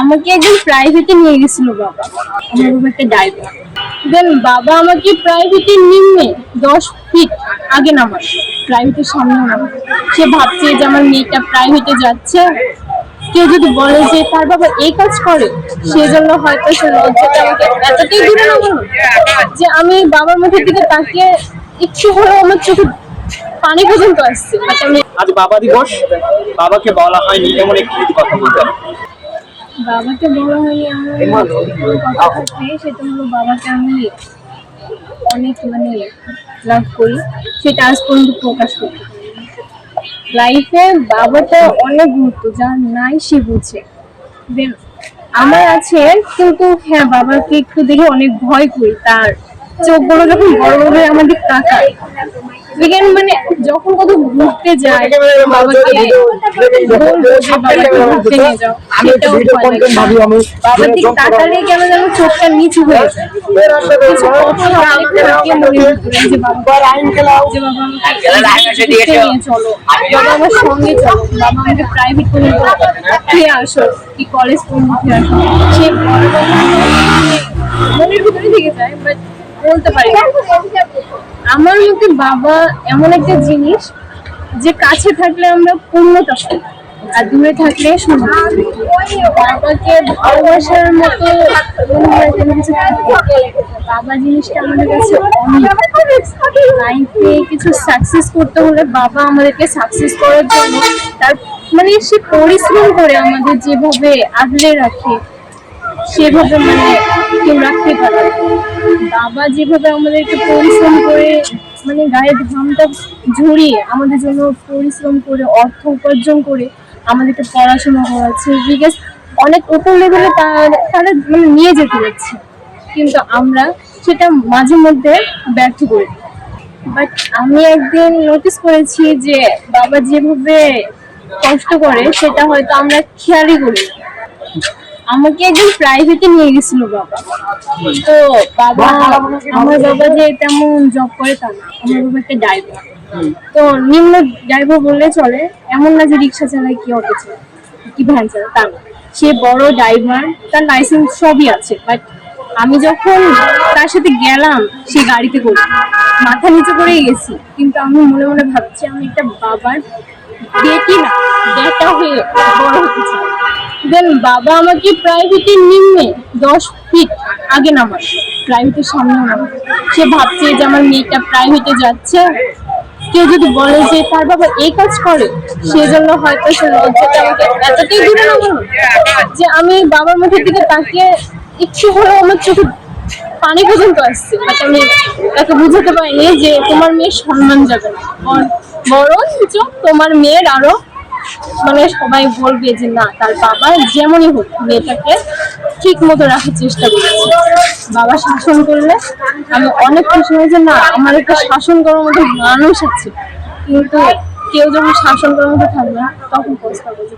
আমাকে একদিন প্রাইভেটে নিয়ে গেছিল বাবা। আমার বাবা একটা ড্রাইভার দেন বাবা আমাকে প্রাইভেটে নিম্নে দশ ফিট আগে নামায়। প্রাইভেটের সামনে নামায়। সে ভাবছে যে আমার মেয়েটা প্রাইভেটে যাচ্ছে। কেউ যদি বলে যে তার বাবা এই কাজ করে সেজন্য হয়তো সে লজ্জাটা আমাকে এতটাই দূরে নামানো যে আমি বাবার মুখের দিকে তাকিয়ে একটু হলেও আমার চোখে পানি পর্যন্ত আসছে। বাট আজ বাবা দিবস। বাবাকে বলা হয়নি এমন একটি কথা বলতেন বাবাকে বলা হয়নি আমার কথা সেটা হলো বাবাকে আমি অনেক মানে লাভ করি। সেটা আজ পর্যন্ত প্রকাশ করতে লাইফে বাবাটা অনেক গুরুত্ব যা নাই সে বুঝে। Then আমার আছে কিন্তু হ্যাঁ বাবাকে একটু দেখে অনেক ভয় করি। তার চোখগুলো যখন বড় বড় আমাদের তাকায়। মানে যখন কত ঘুরতে যায় বাবাকে বলব যে বাবাকে ঘুরতে নিয়ে যাও। সেটাও বাবার দিকে তাকালে কেন যেন চোখটা নিচু হয়ে যায়। কিছু কথা অনেক থাকে মনের ভিতরে যে বাবা যে বাবা আমাকে ঘুরতে নিয়ে চলো। বাবা আমার সঙ্গে চলো। বাবা আমাকে প্রাইভেট করে খেয়ে আসো। কি কলেজ আসো? সে মনের ভিতরে থেকে যায় বাট বলতে পারি। আমার মতে বাবা এমন একটা জিনিস যে কাছে থাকলে আমরা পূর্ণতা পাই। আর দূরে থাকলে বাবাকে ভালোবাসার মতো। বাবা জিনিসটা আমাদের কাছে লাইফে কিছু সাকসেস করতে হলে বাবা আমাদেরকে সাকসেস করার জন্য তার মানে সে পরিশ্রম করে আমাদের যেভাবে আগলে রাখে। সেভাবে মানে কেউ রাখতে পারে। বাবা যেভাবে আমাদেরকে পরিশ্রম করে মানে গায়ের ঘামটা ঝরিয়ে আমাদের জন্য পরিশ্রম করে, অর্থ উপার্জন করে আমাদেরকে পড়াশোনা করাচ্ছে বিকজ অনেক উপর লেভেলে তারা মানে নিয়ে যেতে যাচ্ছে কিন্তু আমরা সেটা মাঝে মধ্যে ব্যর্থ করি বাট আমি একদিন নোটিস করেছি যে বাবা যেভাবে কষ্ট করে, সেটা হয়তো আমরা খেয়ালই করি। আমাকে একদিন প্রাইভেটে নিয়ে গেছিল বাবা। তো বাবা আমার বাবা যে তেমন জব করে তা না আমার বাবা একটা ড্রাইভার তো নিম্ন ড্রাইভার বললে চলে এমন না যে রিক্সা চালায় কি অটো চালায় কি ভ্যান চালায় তা না। সে বড় ড্রাইভার তার লাইসেন্স সবই আছে বাট আমি যখন তার সাথে গেলাম সে গাড়িতে করে মাথা নিচু করেই গেছি। কিন্তু আমি মনে মনে ভাবছি আমি একটা বাবার বেটি না বেটা হয়ে বড় হতে চাই। দেন বাবা আমাকে প্রাইভেটের নিম্নে দশ ফিট আগে নামায়। প্রাইভেটের সামনে নামায়। সে ভাবছে যে আমার মেয়েটা প্রাইভেটে যাচ্ছে। কেউ যদি বলে যে তার বাবা এই কাজ করে, সেজন্য হয়তো সে আমাকে এতটাই দূরে নামানো যে আমি বাবার মুখের দিকে তাকিয়ে একটু হলেও আমার চোখে পানি পর্যন্ত আসছে। বাট আমি তাকে বুঝাতে পারিনি যে তোমার মেয়ের সম্মান যাবে না। বর- বরঞ্চ তোমার মেয়ের আরও মানে সবাই বলবে যে না, তার বাবা যেমনই হোক মেয়েটাকে ঠিক মতো রাখার চেষ্টা করেছে বাবা শাসন করলে আমি অনেক খুশি হয়েছে না, আমার একটা শাসন করার মতো মানুষ আছে কিন্তু কেউ যখন শাসন করার মতো থাকবে না, তখন পস্তাবো যে।